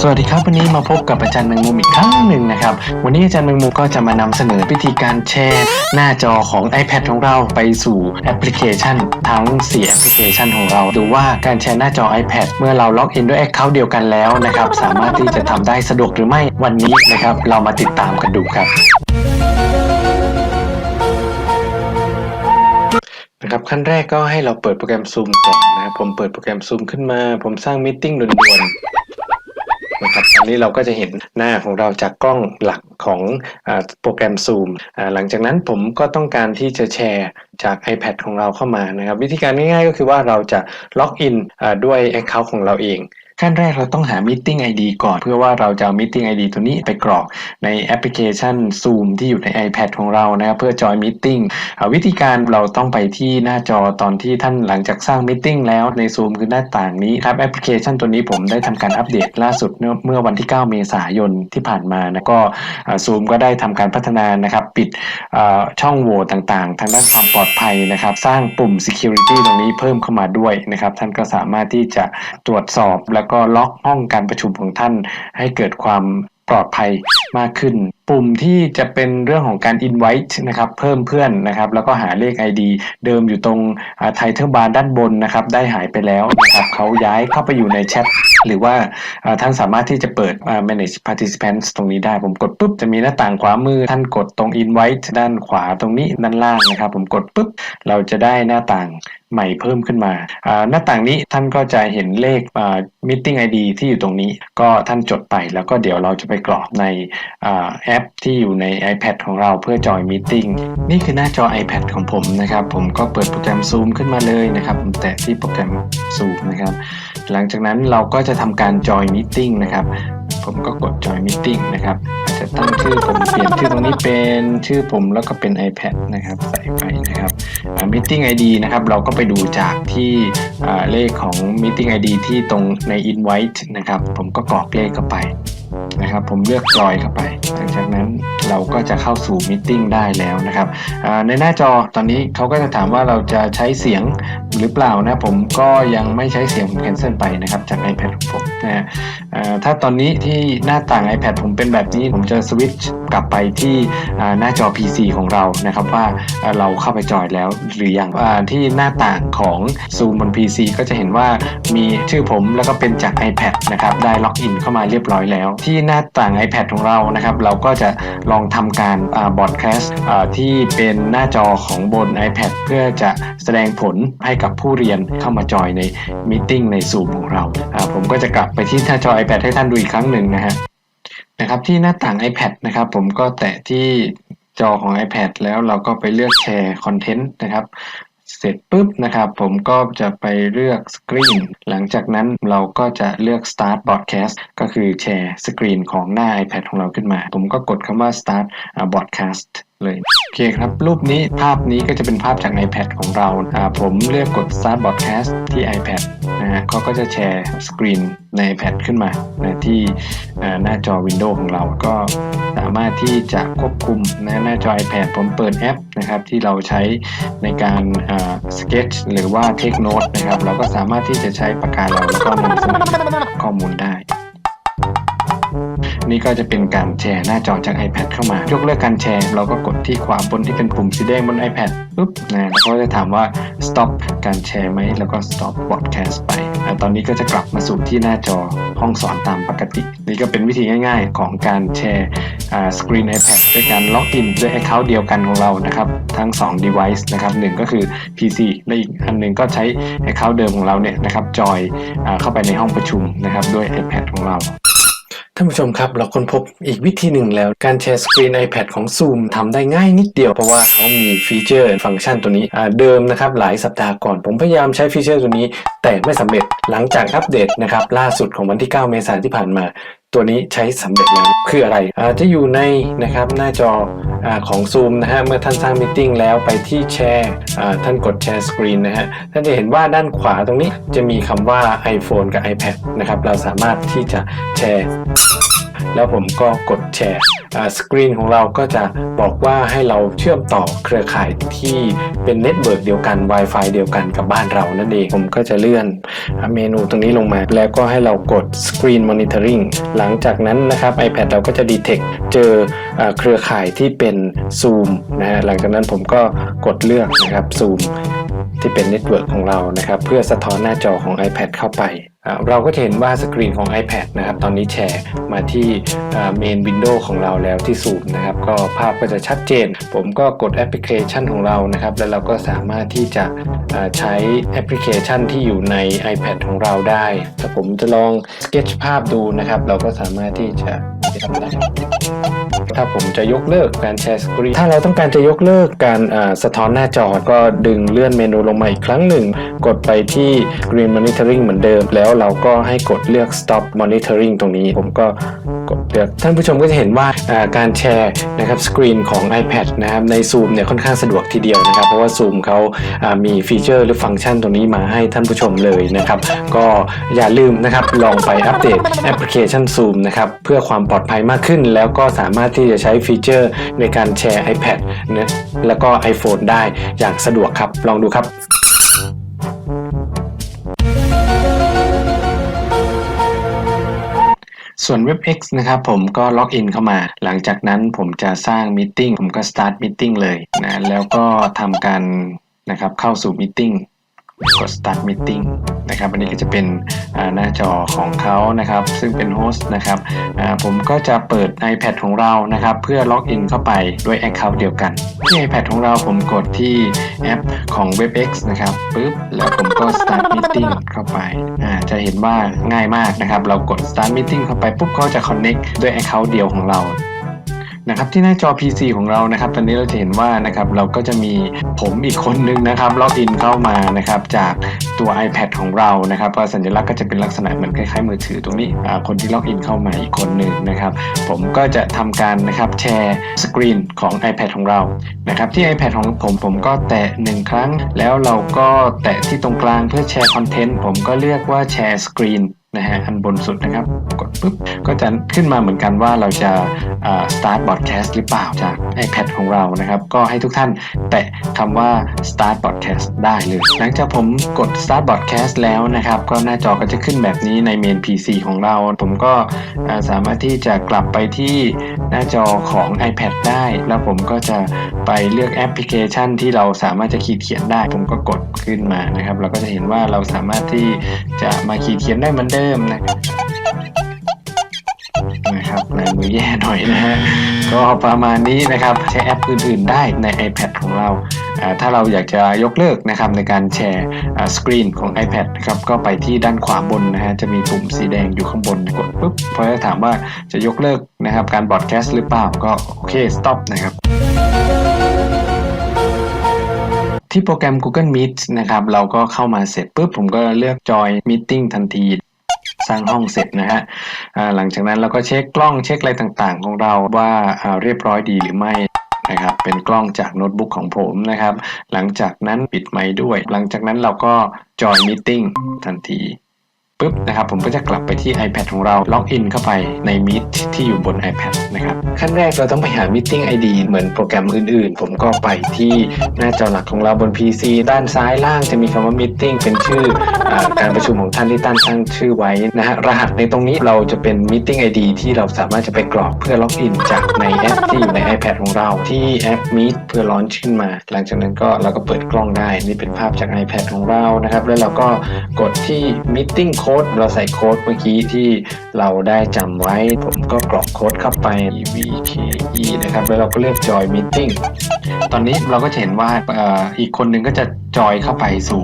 สวัสดีครับวันนี้มาพบกับอาจารย์แมงมุมอีกครั้งหนึ่งนะครับ วันนี้อาจารย์แมงมุมก็จะมานำเสนอวิธีการแชร์หน้าจอของ iPad ของเราไปสู่แอปพลิเคชัน ทั้ง4แอปพลิเคชันของเรา ดูว่าการแชร์หน้าจอ iPad เมื่อเราล็อกอินด้วย Account เดียวกันแล้วนะครับ สามารถที่จะทำได้สะดวกหรือไม่วันนี้นะครับ เรามาติดตามกันดูครับ นะครับขั้นแรกก็ให้เราเปิดโปรแกรม Zoom ก่อนนะครับผมเปิดโปรแกรม Zoom ขึ้นมา ผมสร้างมิ팅ด่วนๆนะครับตอนนี้เราก็จะเห็นหน้าของเราจากกล้องหลักของอโปรแกรม Zoom หลังจากนั้นผมก็ต้องการที่จะแชร์จาก iPad ของเราเข้ามานะครับ วิธีการง่ายๆก็คือว่าเราจะล็อกอินด้วย Account ของเราเอง ขั้นแรกเราต้องหา Meeting ID ก่อน เพื่อว่าเราจะเอา Meeting ID ตัวนี้ไปกรอกในแอปพลิเคชัน Zoom ที่อยู่ใน iPad ของเรานะครับเพื่อจอย Meeting วิธีการเราต้องไปที่หน้าจอตอนที่ท่านหลังจากสร้าง Meeting แล้วใน Zoom คือหน้าต่างนี้ครับแอปพลิเคชันตัวนี้ผมได้ทำการอัปเดตล่าสุดเมื่อวันที่ 9 เมษายนที่ผ่านมานะก็ Zoom ก็ได้ทำการพัฒนานะครับปิดช่องโหว่ต่างๆ ทางด้านความปลอดภัยนะครับสร้างปุ่ม Security ตรงนี้เพิ่มเข้ามาด้วยนะครับท่านก็สามารถที่จะตรวจสอบแล้วก็ล็อกห้องการประชุมของท่านให้เกิดความปลอดภัยมากขึ้น ปุ่มที่จะเป็นเรื่องของการ invite นะครับ เพิ่มเพื่อนนะครับ แล้วก็หาเลข ID เดิมอยู่ตรงไทเทอร์บาร์ด้านบนนะครับ ได้หายไปแล้วนะครับเขาย้ายเข้าไปอยู่ในแชทหรือว่าท่านสามารถที่จะเปิดอ่า manage participants ตรงนี้ได้ ผมกดปุ๊บ จะมีหน้าต่างขวามือ ท่านกดตรง invite ด้านขวาตรงนี้ด้านล่างนะครับ ผมกดปุ๊บ เราจะได้หน้าต่างใหม่เพิ่มขึ้นมา หน้าต่างนี้ท่านก็จะเห็นเลข meeting ID ที่อยู่ตรงนี้ ก็ท่านจดไปแล้วก็เดี๋ยวเราจะไปกรอกในอแอปที่อยู่ใน iPad ของเราเพื่อจอย meeting นี่คือหน้าจอ iPad ของผมนะครับ ผมก็เปิดโปรแกรม Zoom ขึ้นมาเลยนะครับผมแตะที่โปรแกรม Zoom นะครับ หลังจากนั้นเราก็จะทำการจอย meeting นะครับผมก็กด join meeting นะครับอาจจะตั้งชื่อผมเปลี่ยนชื่อตรงนี้เป็นชื่อผมแล้วก็เป็น iPad นะครับใส่ไปนะครับอ่า meeting ID นะครับเราก็ไปดูจากที่เลขของ meeting ID ที่ตรงใน invite นะครับผมก็กรอกเลขเข้าไป นะครับผมเลือกจอยเข้าไป หลังจากนั้นเราก็จะเข้าสู่ meeting ได้แล้วนะครับในหน้าจอตอนนี้เขาก็จะถามว่าเราจะใช้เสียงหรือเปล่านะผมก็ยังไม่ใช้เสียงผม cancel ไปนะครับจาก iPad ของผมนะฮะถ้าตอนนี้ที่หน้าต่าง iPad ผมเป็นแบบนี้ผมจะสวิตช์กลับไปที่หน้าจอ PC ของเรานะครับว่าเราเข้าไปจอยแล้วหรือยังที่หน้าต่างของ Zoom บน PC ก็จะเห็นว่ามีชื่อผมแล้วก็เป็นจาก iPad นะครับได้ล็อกอินเข้ามาเรียบร้อยแล้วที่หน้าต่าง iPad ของเรานะครับ เราก็จะลองทำการบอร์ดแคสต์ที่เป็นหน้าจอของบน iPad เพื่อจะแสดงผลให้กับผู้เรียนเข้ามาจอยในม e e t i n g ใน Zoom ของเราอ่าผมก็จะกลับไปที่หน้าจอ iPad ให้ท่านดูอีกครั้งหนึ่งนะฮะนะครับที่หน้าต่าง iPad นะครับ ผมก็แตะที่จอของ iPad แล้วเราก็ไปเลือกแชร์คอนเทนต์นะครับ เสร็จปุ๊บนะครับ ผมก็จะไปเลือกสกรีนหลังจากนั้นเราก็จะเลือก start broadcast ก็คือแชร์สกรีนของหน้า iPad ของเราขึ้นมา ผมก็กดคำว่า start broadcast เลยโอเคครับรูปนี้ภาพนี้ก็จะเป็นภาพจาก iPad ของเราอ่าผมเลือกกด start broadcast ที่ iPad นะฮะเขาก็จะแชร์สกรีนใน iPad ขึ้นมานะที่หน้าจอ Windows ของเราก็สามารถที่จะควบคุมนะหน้าจอ iPad ผมเปิดแอปนะครับที่เราใช้ในการอ่า sketch หรือว่า take note นะครับ เราก็สามารถที่จะใช้ปากกาเราแล้วก็นำเสนอข้อมูลได้ นี่ก็จะเป็นการแชร์หน้าจอจาก iPad เข้ามา ยกเลิกการแชร์ เราก็กดที่ขวาบนที่เป็นปุ่มสีแดงบน iPad ปุ๊บนะแล้วก็จะถามว่า stop การแชร์ไหมแล้วก็ stop broadcast ไปอะตอนนี้ก็จะกลับมาสู่ที่หน้าจอห้องสอนตามปกติ นี่ก็เป็นวิธีง่ายๆ ของการแชร์สกรีน iPad ด้วยการล็อกอินด้วย Account เดียวกันของเรานะครับ ทั้ง 2 device นะครับหนึ่งก็คือ PC และอีกอันหนึ่งก็ใช้ Account เดิมของเราเนี่ยนะครับจอยเข้าไปในห้องประชุมนะครับด้วย iPad ของเรา ท่านผู้ชมครับ เราค้นพบอีกวิธีหนึ่งแล้วการแชร์สกรีน iPad ของ Zoom ทำได้ง่ายนิดเดียว เพราะว่าเขามีฟีเจอร์ฟังก์ชันตัวนี้เดิมนะครับหลายสัปดาห์ก่อนผมพยายามใช้ฟีเจอร์ตัวนี้ แต่ไม่สำเร็จหลังจากอัปเดตนะครับล่าสุดของวันที่ 9 เมษายนที่ผ่านมา ตัวนี้ใช้สำเร็จแล้วคืออะไรอาจะอยู่ในนะครับหน้าจออของ Zoom นะฮะเมื่อท่านสร้างมิ팅แล้วไปที่แชร์ท่านกดแชร์สกรีนนะฮะท่านจะเห็นว่าด้านขวาตรงนี้จะมีคำว่า iPhone กับ iPad นะครับเราสามารถที่จะแชร์ แล้วผมก็กดแชร์ สกรีนของเราก็จะบอกว่าให้เราเชื่อมต่อเครือข่ายที่เป็นเน็ตเวิร์กเดียวกัน Wi-Fi เดียวกันกับบ้านเรานั่นเอง ผมก็จะเลื่อนเมนูตรงนี้ลงมา แล้วก็ให้เรากด Screen Monitoring หลังจากนั้นนะครับ iPad เราก็จะ detect เจออเครือข่ายที่เป็น Zoom นะฮะหลังจากนั้นผมก็กดเลือกนะครับ Zoom ที่เป็นเน็ตเวิร์กของเรานะครับ เพื่อสะท้อนหน้าจอของ iPad เข้าไป เราก็จะเห็นว่าสกรีนของ iPad นะครับตอนนี้แชร์มาที่เมนวินโดว์ของเราแล้วที่สูงนะครับ ก็ภาพก็จะชัดเจน ผมก็กดแอปพลิเคชันของเรานะครับ แล้วเราก็สามารถที่จะใช้แอปพลิเคชันที่อยู่ใน iPad ของเราได้ถ้าผมจะลองสเก็ตภาพดูนะครับ เราก็สามารถที่จะ ถ้าผมจะยกเลิกการแชร์สกรีนถ้าเราต้องการจะยกเลิกการอ่าสะท้อนหน้าจอก็ดึงเลื่อนเมนูลงมาอีกครั้งหนึ่ง กดไปที่ Green Monitoring เหมือนเดิม แล้วเราก็ให้กดเลือก Stop Monitoring ตรงนี้ผมก็ กดเลือกท่านผู้ชมก็จะเห็นว่าการแชร์นะครับสกรีนของ iPad นะครับใน Zoom เนี่ยค่อนข้างสะดวกทีเดียวนะครับ เพราะว่า Zoom เขาอ่ามีฟีเจอร์หรือฟังก์ชันตรงนี้มาให้ท่านผู้ชมเลยนะครับ ก็อย่าลืมนะครับลองไปอัปเดตแอปพลิเคชัน Zoom นะครับเพื่อความปลอดภัยมากขึ้น แล้วก็สามารถที่จะใช้ฟีเจอร์ในการแชร์ iPad นะแล้วก็ iPhone ได้อย่างสะดวกครับ ลองดูครับ ส่วน WebEx นะครับผมก็ล็อกอินเข้ามา หลังจากนั้นผมจะสร้างมิ팅ผมก็ start meeting เลยนะแล้วก็ทำการนะครับเข้าสู่มิ팅 กด start meeting นะครับอันนี้ก็จะเป็นหน้าจอของเขานะครับ ซึ่งเป็นโฮสต์นะครับผมก็จะเปิด iPad ของเรานะครับ เพื่อล็อกอินเข้าไปด้วย Account เดียวกัน ที่ iPad ของเราผมกดที่แอปของ WebEx นะครับปุ๊บแล้วผมก็ start meeting เข้าไปจะเห็นว่าง่ายมากนะครับ เรากด start meeting เข้าไปปุ๊บก็จะ connect ด้วย Account เดียวของเรา นะครับที่หน้าจอ PC ของเรานะครับตอนนี้เราจะเห็นว่านะครับเราก็จะมีผมอีกคนนึงนะครับล็อกอินเข้ามานะครับจากตัว iPad ของเรานะครับก็สัญลักษณ์ก็จะเป็นลักษณะเหมือนคล้ายๆมือถือตรงนี้คนที่ล็อกอินเข้ามาอีกคนหนึ่งนะครับผมก็จะทำการนะครับแชร์สกรีนของ iPad ของเรานะครับที่ iPad ของผมผมก็แตะหนึ่งครั้ง แล้วเราก็แตะที่ตรงกลางเพื่อแชร์คอนเทนต์ผมก็เลือกว่าแชร์สกรีน นะฮะอันบนสุดนะครับ กดปุ๊บ ก็จะขึ้นมาเหมือนกันว่าเราจะอ่า start broadcast หรือเปล่าจาก iPad ของเรานะครับ ก็ให้ทุกท่านแตะคำว่า start broadcast ได้เลย หลังจากผมกด start broadcast แล้วนะครับ ก็หน้าจอก็จะขึ้นแบบนี้ในเมน PC ของเรา ผมก็อ่าสามารถที่จะกลับไปที่หน้าจอของ iPad ได้ แล้วผมก็จะไปเลือกแอปพลิเคชันที่เราสามารถจะขีดเขียนได้ ผมก็กดขึ้นมานะครับ เราก็จะเห็นว่าเราสามารถที่จะมาขีดเขียนได้เหมือนเดิมนะครับนะครับมือแย่หน่อยนะฮะก็ประมาณนี้นะครับใช้แอปอื่นๆได้ใน iPad ของเราอ่าถ้าเราอยากจะยกเลิกนะครับในการแชร์สกรีนของ iPad นะครับก็ไปที่ด้านขวาบนนะฮะจะมีปุ่มสีแดงอยู่ข้างบนกดปุ๊บพอจะถามว่าจะยกเลิกนะครับการบอดแคสต์หรือเปล่าก็โอเค stop นะครับที่โปรแกรม Google Meet นะครับเราก็เข้ามาเสร็จปุ๊บผมก็เลือก Join Meeting ทันที สร้างห้องเสร็จนะฮะหลังจากนั้นเราก็เช็คกล้องเช็คอะไรต่างๆ ของเราว่าเรียบร้อยดีหรือไม่นะครับเป็นกล้องจากโน้ตบุ๊กของผมนะครับ หลังจากนั้นปิดไมค์ด้วย หลังจากนั้นเราก็จอยมิ팅ทันที ปุ๊บนะครับผมก็จะกลับไปที่ iPad ของเราล็อกอินเข้าไปใน Meet ที่อยู่บน iPad นะครับขั้นแรกเราต้องไปหา Meeting ID เหมือนโปรแกรมอื่นๆ ผมก็ไปที่หน้าจอหลักของเราบน PC ด้านซ้ายล่างจะมีคำว่า Meeting เป็นชื่ออการประชุมของท่านที่ท่านตั้งชื่อไว้นะฮะรหัสในตรงนี้เราจะเป็น Meeting ID ที่เราสามารถจะไปกรอกเพื่อล็อกอินจากในแอปที่อยู่ใน iPad ของเราที่แอป Meet เพื่อลอนช์ขึ้นมา หลังจากนั้นก็เราก็เปิดกล้องได้นี่เป็นภาพจาก iPad ของเรานะครับแล้วเราก็กดที่ Meeting Code เราใส่โค้ดเมื่อกี้ที่เราได้จำไว้ ผมก็กรอกโค้ดเข้าไป VKE นะครับ แล้วเราก็เลือก Join Meeting ตอนนี้เราก็จะเห็นว่าอีกคนหนึ่งก็จะจอยเข้าไปสู่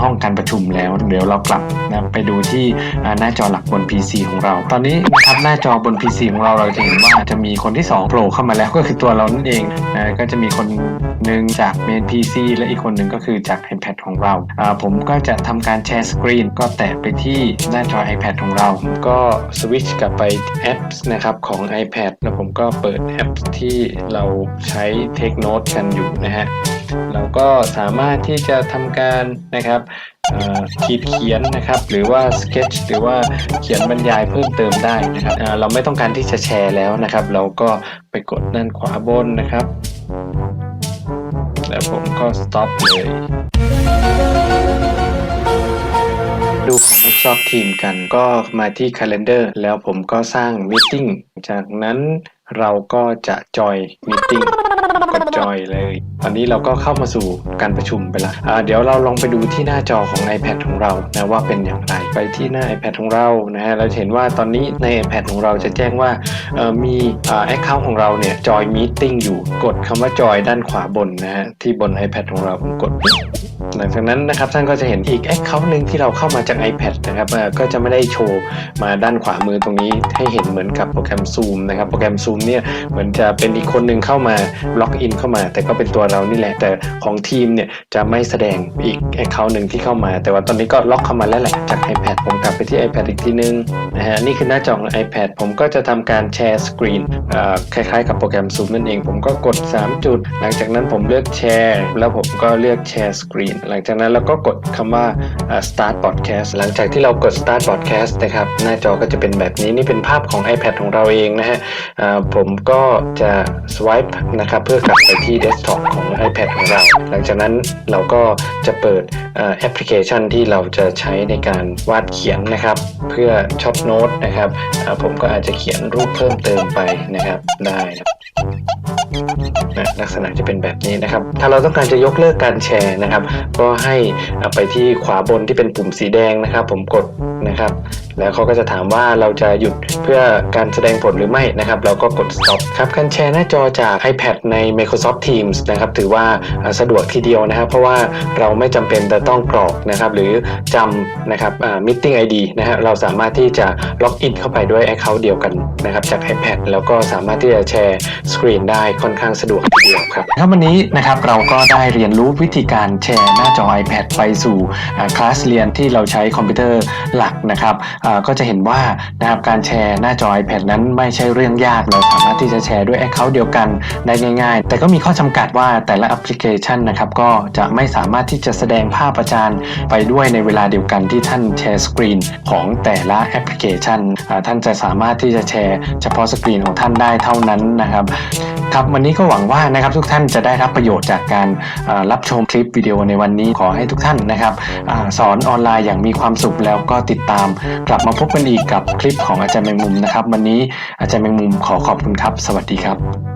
ห้องการประชุมแล้ว เดี๋ยวเรากลับนะไปดูที่หน้าจอหลักบน PC ของเรา ตอนนี้นะครับหน้าจอบน PC ของเราเราจะเห็นว่าจะมีคนที่2โผล่เข้ามาแล้วก็คือตัวเรานั่นเองนะก็จะมีคนหนึ่งจากเมน PC และอีกคนหนึ่งก็คือจาก iPad ของเรา ผมก็จะทำการแชร์สกรีนก็แตะไปที่หน้าจอ iPad ของเรา ก็สวิตช์กลับไปแอปนะครับของ iPad แล้วผมก็เปิดแอปที่เราใช้เทคน Take Note กันอยู่นะฮะเราก็สามารถที่จะทำการนะครับขีดเขียนนะครับ หรือว่าสเก็ตหรือว่าเขียนบรรยายเพิ่มเติมได้นะครับเราไม่ต้องการที่จะแชร์แล้วนะครับ เราก็ไปกดด้านขวาบนนะครับ แล้วผมก็ stop เลยดูของ Microsoft Team กันก็มาที่ Calendar แล้วผมก็สร้าง Meeting จากนั้นเราก็จะจอย Meeting กด จอยเลย ตอนนี้เราก็เข้ามาสู่การประชุมไปละเดี๋ยวเราลองไปดูที่หน้าจอของ iPad ของเรานะว่าเป็นอย่างไร ไปที่หน้า iPad ของเรานะฮะเราเห็นว่าตอนนี้ใน iPad ของเราจะแจ้งว่ามีแอคเคาท์ของเราเนี่ยจอยมีติ้งอยู่กดคำว่าจอยด้านขวาบนนะฮะที่บน iPad ของเราผมกด หลังจากนั้นนะครับท่านก็จะเห็นอีก Account หนึ่งที่เราเข้ามาจาก iPad นะครับก็จะไม่ได้โชว์มาด้านขวามือตรงนี้ให้เห็นเหมือนกับโปรแกรม Zoom นะครับโปรแกรม Zoom เนี่ยเหมือนจะเป็นอีกคนหนึ่งเข้ามาล็อกอินเข้ามา แต่ก็เป็นตัวเรานี่แหละ แต่ของทีมเนี่ยจะไม่แสดงอีก Account หนึ่งที่เข้ามา แต่ว่าตอนนี้ก็ล็อกเข้ามาแล้วแหละจาก iPad ผมกลับไปที่ iPad อีกทีนึงนะฮะนี่คือหน้าจอของ iPad ผมก็จะทำการแชร์สกรีนคล้ายๆ กับโปรแกรม Zoom นั่นเอง ผมก็กด 3 จุด หลังจากนั้นผมเลือกแชร์ แล้วผมก็เลือกแชร์สกรีนหลังจากนั้นเราก็กดคำว่าเอ่อ start broadcast หลังจากที่เรากด start broadcast นะครับ หน้าจอก็จะเป็นแบบนี้นี่เป็นภาพของ iPad ของเราเองนะฮะอ่าผมก็จะ swipe นะครับเพื่อกลับไปที่ desktop ของ iPad ของเรา หลังจากนั้นเราก็จะเปิดเอ่อ แอปพลิเคชันที่เราจะใช้ในการวาดเขียนนะครับ เพื่อช็อตโน้ตนะครับผมก็อาจจะเขียนรูปเพิ่มเติมไปนะครับได้นะลักษณะจะเป็นแบบนี้นะครับ ถ้าเราต้องการจะยกเลิกการแชร์นะครับ ก็ให้ไปที่ขวาบนที่เป็นปุ่มสีแดงนะครับ ผมกดนะครับ แล้วเขาก็จะถามว่าเราจะหยุดเพื่อการแสดงผลหรือไม่นะครับ เราก็กด stop ครับการแชร์หน้าจอจาก iPad ใน Microsoft Teams นะครับถือว่าสะดวกทีเดียวนะครับ เพราะว่าเราไม่จำเป็นจะต้องกรอกนะครับ หรือจำนะครับอ่า Meeting ID นะฮะเราสามารถที่จะล็อกอินเข้าไปด้วย Account เดียวกันนะครับจาก iPad แล้วก็สามารถที่จะแชร์สกรีนได้ค่อนข้างสะดวกทีเดียวครับครับวันนี้นะครับเราก็ได้เรียนรู้วิธีการแชร์หน้าจอ iPad ไปสู่คลาสเรียนที่เราใช้คอมพิวเตอร์หลักนะครับก็จะเห็นว่านะครับการแชร์หน้าจอ iPad นั้นไม่ใช่เรื่องยากเราสามารถที่จะแชร์ด้วย Account เดียวกันได้ง่าย ๆ แต่ก็มีข้อจำกัดว่าแต่ละแอปพลิเคชันนะครับก็จะไม่สามารถที่จะแสดงภาพอาจารย์ไปด้วยในเวลาเดียวกันที่ท่านแชร์สกรีนของแต่ละแอปพลิเคชัน ท่านจะสามารถที่จะแชร์เฉพาะสกรีนของท่านได้เท่านั้นนะครับ ครับวันนี้ก็หวังว่านะครับทุกท่านจะได้รับประโยชน์จากการรับชมคลิปวิดีโอในวันนี้ขอให้ทุกท่านนะครับอสอนออนไลน์อย่างมีความสุขแล้วก็ติดตาม กลับมาพบกันอีกกับคลิปของอาจารย์แมงมุมนะครับ วันนี้อาจารย์แมงมุมขอขอบคุณครับ สวัสดีครับ